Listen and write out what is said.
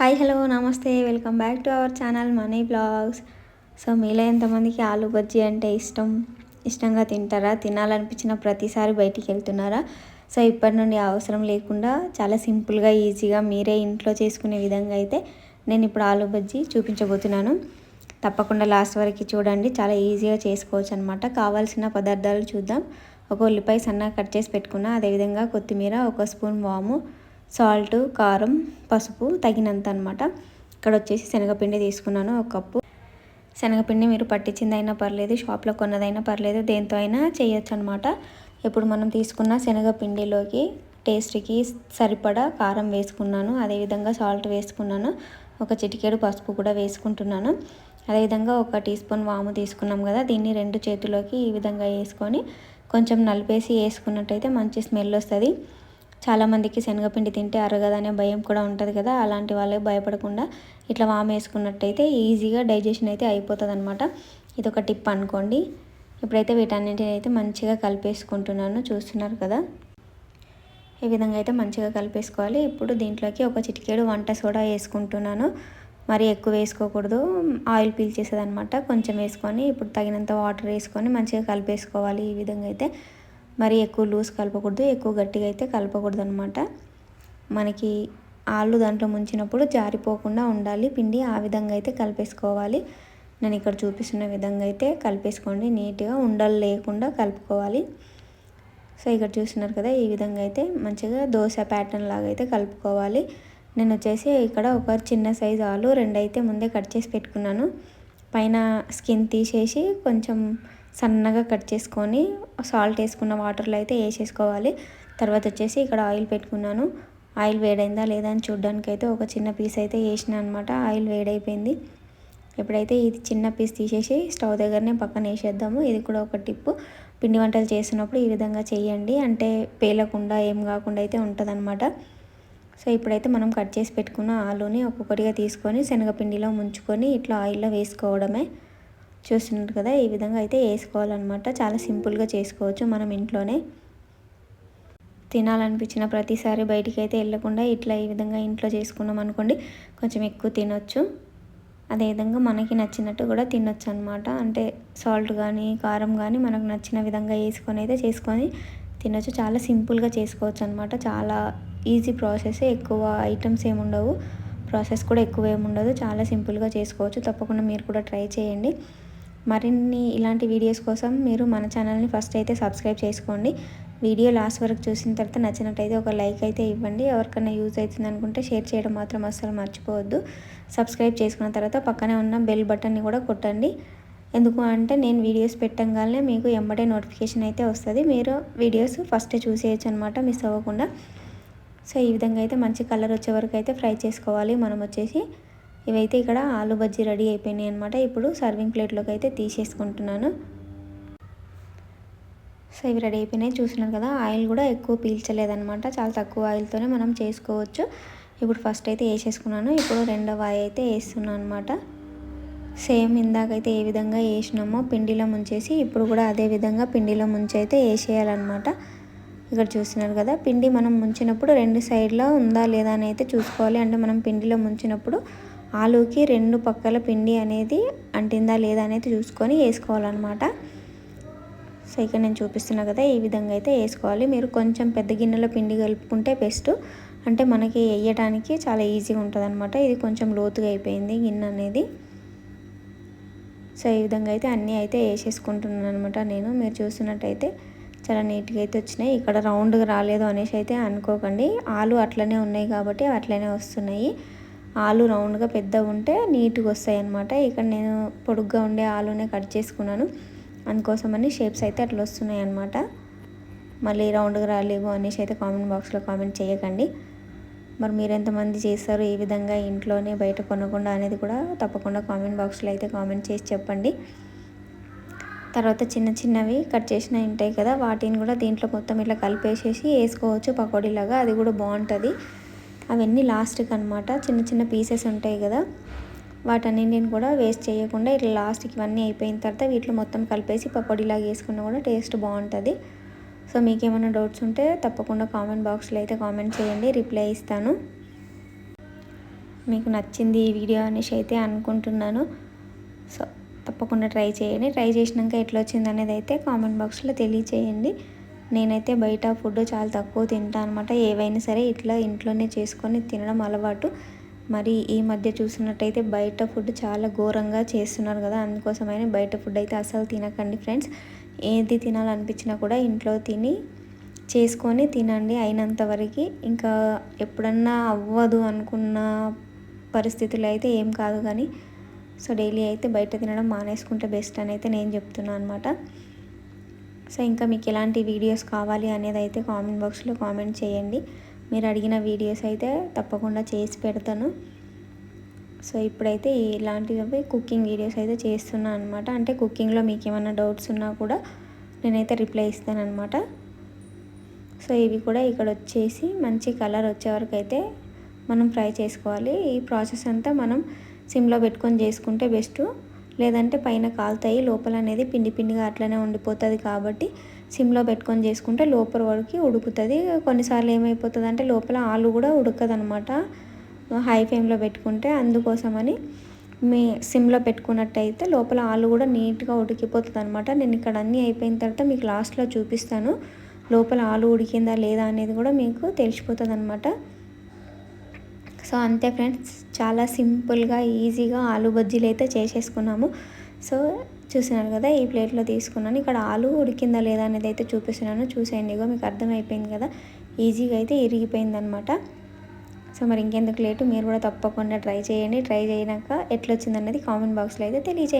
Hi hello నమస్తే. Welcome back to our channel money blogs. So మీలో ఎంతమందికి ఆలు బజ్జీ అంటే ఇష్టం? ఇష్టంగా తింటారా? తినాలనిపించిన ప్రతిసారి బయటికి వెళ్తున్నారా? సో ఇప్పటి నుండి అవసరం లేకుండా చాలా సింపుల్గా ఈజీగా మీరే ఇంట్లో చేసుకునే విధంగా అయితే నేను ఇప్పుడు ఆలు బజ్జీ చూపించబోతున్నాను. తప్పకుండా లాస్ట్ వరకు చూడండి. చాలా ఈజీగా చేసుకోవచ్చు అనమాట కావాల్సిన పదార్థాలు చూద్దాం. ఒక ఉల్లిపాయ సన్నగా కట్ చేసి పెట్టుకున్న అదేవిధంగా కొత్తిమీర ఒక స్పూన్ వాము సాల్ట్ కారం పసుపు తగినంత అనమాట ఇక్కడ వచ్చేసి శనగపిండి తీసుకున్నాను ఒక కప్పు. శనగపిండి మీరు పట్టించిందైనా పర్లేదు షాప్లో కొన్నదైనా పర్లేదు దేంతో అయినా చేయొచ్చు అనమాట ఇప్పుడు మనం తీసుకున్న శనగపిండిలోకి టేస్ట్కి సరిపడా కారం వేసుకున్నాను అదేవిధంగా సాల్ట్ వేసుకున్నాను ఒక చిటికేడు పసుపు కూడా వేసుకుంటున్నాను. అదేవిధంగా ఒక టీ స్పూన్ వాము తీసుకున్నాం కదా దీన్ని రెండు చేతుల్లోకి ఈ విధంగా వేసుకొని కొంచెం నలిపేసి వేసుకున్నట్టయితే మంచి స్మెల్ వస్తుంది. చాలామందికి శనగపిండి తింటే అరగదనే భయం కూడా ఉంటుంది కదా అలాంటి వాళ్ళకి భయపడకుండా ఇట్లా వామ్ వేసుకున్నట్టయితే ఈజీగా డైజెషన్ అయితే అయిపోతుంది అనమాట ఇది ఒక టిప్ అనుకోండి. ఇప్పుడైతే వీటన్నింటిని అయితే మంచిగా కలిపేసుకుంటున్నాను చూస్తున్నారు కదా. ఈ విధంగా అయితే మంచిగా కలిపేసుకోవాలి. ఇప్పుడు దీంట్లోకి ఒక చిటికేడు వంట సోడా వేసుకుంటున్నాను. మరి ఎక్కువ వేసుకోకూడదు. ఆయిల్ పీల్చేసేది అనమాట కొంచెం వేసుకొని ఇప్పుడు తగినంత వాటర్ వేసుకొని మంచిగా కలిపేసుకోవాలి ఈ విధంగా అయితే. మరి ఎక్కువ లూజ్ కలపకూడదు ఎక్కువ గట్టిగా అయితే కలపకూడదు అనమాట మనకి ఆలు దాంట్లో ముంచినప్పుడు జారిపోకుండా ఉండాలి. పిండి ఆ విధంగా అయితే కలిపేసుకోవాలి. నేను ఇక్కడ చూపిస్తున్న విధంగా అయితే కలిపేసుకోండి. నీట్గా ఉండలు లేకుండా కలుపుకోవాలి. సో ఇక్కడ చూస్తున్నారు కదా ఈ విధంగా అయితే మంచిగా దోశ ప్యాటర్న్ లాగా అయితే కలుపుకోవాలి. నేను వచ్చేసి ఇక్కడ ఒక చిన్న సైజు ఆలు రెండు అయితే ముందే కట్ చేసి పెట్టుకున్నాను. పైన స్కిన్ తీసేసి కొంచెం సన్నగా కట్ చేసుకొని సాల్ట్ వేసుకున్న వాటర్లో అయితే వేసేసుకోవాలి. తర్వాత వచ్చేసి ఇక్కడ ఆయిల్ పెట్టుకున్నాను. ఆయిల్ వేడైందా లేదా అని చూడడానికి అయితే ఒక చిన్న పీస్ అయితే వేసిన అనమాట ఆయిల్ వేడైపోయింది. ఎప్పుడైతే ఇది చిన్న పీస్ తీసేసి స్టవ్ దగ్గరనే పక్కన వేసేద్దాము. ఇది కూడా ఒక టిప్పు పిండి వంటలు చేసినప్పుడు ఈ విధంగా చేయండి. అంటే పేలకుండా ఏం కాకుండా అయితే ఉంటుందన్నమాట. సో ఇప్పుడైతే మనం కట్ చేసి పెట్టుకున్న ఆలుని ఒక్కొక్కటిగా తీసుకొని శనగపిండిలో ముంచుకొని ఇట్లా ఆయిల్లో వేసుకోవడమే. చూస్తున్నారు కదా ఈ విధంగా అయితే వేసుకోవాలన్నమాట. చాలా సింపుల్గా చేసుకోవచ్చు మనం ఇంట్లోనే. తినాలనిపించిన ప్రతిసారి బయటికి అయితే వెళ్ళకుండా ఇట్లా ఈ విధంగా ఇంట్లో చేసుకున్నాం అనుకోండి కొంచెం ఎక్కువ తినొచ్చు. అదేవిధంగా మనకి నచ్చినట్టు కూడా తినొచ్చు అనమాట అంటే సాల్ట్ కానీ కారం కానీ మనకు నచ్చిన విధంగా వేసుకొని అయితే చేసుకొని తినొచ్చు. చాలా సింపుల్గా చేసుకోవచ్చు అనమాట చాలా ఈజీ ప్రాసెస్. ఎక్కువ ఐటమ్స్ ఏమి ఉండవు. ప్రాసెస్ కూడా ఎక్కువ ఏమి ఉండదు. చాలా సింపుల్గా చేసుకోవచ్చు. తప్పకుండా మీరు కూడా ట్రై చేయండి. మరిన్ని ఇలాంటి వీడియోస్ కోసం మీరు మన ఛానల్ని ఫస్ట్ అయితే సబ్స్క్రైబ్ చేసుకోండి. వీడియో లాస్ట్ వరకు చూసిన తర్వాత నచ్చినట్టయితే ఒక లైక్ అయితే ఇవ్వండి. ఎవరికైనా యూజ్ అవుతుంది అనుకుంటే షేర్ చేయడం మాత్రం అస్సలు మర్చిపోవద్దు. సబ్స్క్రైబ్ చేసుకున్న తర్వాత పక్కనే ఉన్న బెల్ బటన్ని కూడా కొట్టండి. ఎందుకు అంటే నేను వీడియోస్ పెట్టంగానే మీకు ఎంబడే నోటిఫికేషన్ అయితే వస్తుంది. మీరు వీడియోస్ ఫస్ట్ చూసేయచ్చు అనమాట మిస్ అవ్వకుండా. సో ఈ విధంగా అయితే మంచి కలర్ వచ్చే వరకు అయితే ఫ్రై చేసుకోవాలి. మనం వచ్చేసి ఇవైతే ఇక్కడ ఆలు బజ్జీ రెడీ అయిపోయినాయి అనమాట ఇప్పుడు సర్వింగ్ ప్లేట్లోకి అయితే తీసేసుకుంటున్నాను. సో ఇవి రెడీ అయిపోయినాయి. చూసినారు కదా ఆయిల్ కూడా ఎక్కువ పీల్చలేదనమాట చాలా తక్కువ ఆయిల్తోనే మనం చేసుకోవచ్చు. ఇప్పుడు ఫస్ట్ అయితే వేసేసుకున్నాను. ఇప్పుడు రెండవ ఆయి అయితే వేస్తున్నాను అనమాట సేమ్ ఇందాకైతే ఏ విధంగా వేసినామో పిండిలో ముంచేసి ఇప్పుడు కూడా అదే విధంగా పిండిలో ముంచి అయితే వేసేయాలన్నమాట. ఇక్కడ చూస్తున్నారు కదా పిండి మనం ముంచినప్పుడు రెండు సైడ్లో ఉందా లేదా అని అయితే చూసుకోవాలి. అంటే మనం పిండిలో ముంచినప్పుడు ఆలూకి రెండు పక్కల పిండి అనేది అంటిందా లేదా అనేది చూసుకొని వేసుకోవాలన్నమాట. సో ఇక్కడ నేను చూపిస్తున్నా కదా ఈ విధంగా అయితే వేసుకోవాలి. మీరు కొంచెం పెద్ద గిన్నెలో పిండి కలుపుకుంటే బెస్ట్. అంటే మనకి వేయడానికి చాలా ఈజీగా ఉంటుంది అనమాట ఇది కొంచెం లోతుగా అయిపోయింది గిన్నె అనేది. సో ఈ విధంగా అయితే అన్నీ అయితే వేసేసుకుంటున్నాను అనమాట నేను. మీరు చూస్తున్నట్టయితే చాలా నీట్గా అయితే వచ్చినాయి. ఇక్కడ రౌండ్గా రాలేదు అనేసి అయితే అనుకోకండి. ఆలు అట్లనే ఉన్నాయి కాబట్టి అట్లనే వస్తున్నాయి. ఆలు రౌండ్గా పెద్ద ఉంటే నీట్గా వస్తాయి అనమాట ఇక్కడ నేను పొడుగ్గా ఉండే ఆలునే కట్ చేసుకున్నాను. అందుకోసమని షేప్స్ అయితే అట్లా వస్తున్నాయి అనమాట మళ్ళీ రౌండ్గా రాలేవు అనేసి అయితే కామెంట్ బాక్స్లో కామెంట్ చేయకండి. మరి మీరు ఎంతమంది చేస్తారు ఈ విధంగా ఇంట్లోనే బయట కొనకుండా అనేది కూడా తప్పకుండా కామెంట్ బాక్స్లో అయితే కామెంట్ చేసి చెప్పండి. తర్వాత చిన్న చిన్నవి కట్ చేసిన ఉంటాయి కదా వాటిని కూడా దీంట్లో మొత్తం ఇట్లా కలిపేసేసి వేసుకోవచ్చు పకోడీలాగా. అది కూడా బాగుంటుంది. అవన్నీ లాస్ట్కి అనమాట చిన్న చిన్న పీసెస్ ఉంటాయి కదా. వాటన్నింటిని కూడా వేస్ట్ చేయకుండా ఇట్లా లాస్ట్కి ఇవన్నీ అయిపోయిన తర్వాత వీటిలో మొత్తం కలిపేసి పకోడీలాగా వేసుకున్నా కూడా టేస్ట్ బాగుంటుంది. సో మీకేమైనా డౌట్స్ ఉంటే తప్పకుండా కామెంట్ బాక్స్లో అయితే కామెంట్ చేయండి. రిప్లై ఇస్తాను. మీకు నచ్చింది ఈ వీడియో అనేసి అయితే అనుకుంటున్నాను. సో తప్పకుండా ట్రై చేయండి. ట్రై చేసినాక ఎట్లా వచ్చింది అనేది అయితే కామెంట్ బాక్స్లో తెలియచేయండి. నేనైతే బయట ఫుడ్ చాలా తక్కువ తింటా అనమాట ఏవైనా సరే ఇట్లా ఇంట్లోనే చేసుకొని తినడం అలవాటు. మరి ఈ మధ్య చూసినట్టయితే బయట ఫుడ్ చాలా ఘోరంగా చేస్తున్నారు కదా. అందుకోసమైనా బయట ఫుడ్ అయితే అసలు తినకండి ఫ్రెండ్స్. ఏది తినాలనిపించినా కూడా ఇంట్లో తిని చేసుకొని తినండి అయినంత వరకు. ఇంకా ఎప్పుడన్నా అవ్వదు అనుకున్న పరిస్థితులు అయితే ఏం కాదు కానీ సో డైలీ అయితే బయట తినడం మానేసుకుంటే బెస్ట్ అని అయితే నేను చెప్తున్నాను అనమాట సో ఇంకా మీకు ఎలాంటి వీడియోస్ కావాలి అనేది అయితే కామెంట్ బాక్స్లో కామెంట్ చేయండి. మీరు అడిగిన వీడియోస్ అయితే తప్పకుండా చేసి పెడతాను. సో ఇప్పుడైతే ఇలాంటివి కుకింగ్ వీడియోస్ అయితే చేస్తున్నాను అనమాట అంటే కుకింగ్లో మీకు ఏమైనా డౌట్స్ ఉన్నా కూడా నేనైతే రిప్లై ఇస్తాను అనమాట సో ఇవి కూడా ఇక్కడ వచ్చేసి మంచి కలర్ వచ్చే వరకు అయితే మనం ఫ్రై చేసుకోవాలి. ఈ ప్రాసెస్ అంతా మనం సిమ్లో పెట్టుకొని చేసుకుంటే బెస్ట్. లేదంటే పైన కాలుతాయి లోపల అనేది పిండి పిండిగా అట్లనే ఉండిపోతుంది కాబట్టి సిమ్లో పెట్టుకొని చేసుకుంటే లోపల వరకు ఉడుకుతుంది. కొన్నిసార్లు ఏమైపోతుంది అంటే లోపల ఆలు కూడా ఉడకదు అనమాట హై ఫ్లేమ్లో పెట్టుకుంటే అందుకోసమని మీ సిమ్లో పెట్టుకున్నట్టయితే లోపల ఆలు కూడా నీట్గా ఉడికిపోతుంది అనమాట నేను ఇక్కడ అన్నీ అయిపోయిన తర్వాత మీకు లాస్ట్లో చూపిస్తాను. లోపల ఆలు ఉడికిందా లేదా అనేది కూడా మీకు తెలిసిపోతుంది అనమాట సో అంతే ఫ్రెండ్స్ చాలా సింపుల్గా ఈజీగా ఆలు బజ్జీలు అయితే చేసేసుకున్నాము. సో చూసినారు కదా ఈ ప్లేట్లో తీసుకున్నాను. ఇక్కడ ఆలు ఉడికిందా లేదా అనేది అయితే చూపిస్తున్నాను. చూసేయండి ఇగో మీకు అర్థమైపోయింది కదా. ఈజీగా అయితే ఇరిగిపోయింది అనమాట సో మరి ఇంకెందుకు లేటు మీరు కూడా తప్పకుండా ట్రై చేయండి. ట్రై చేయనాక ఎట్లొచ్చిందన్నది కామెంట్ బాక్స్లో అయితే తెలియజేయండి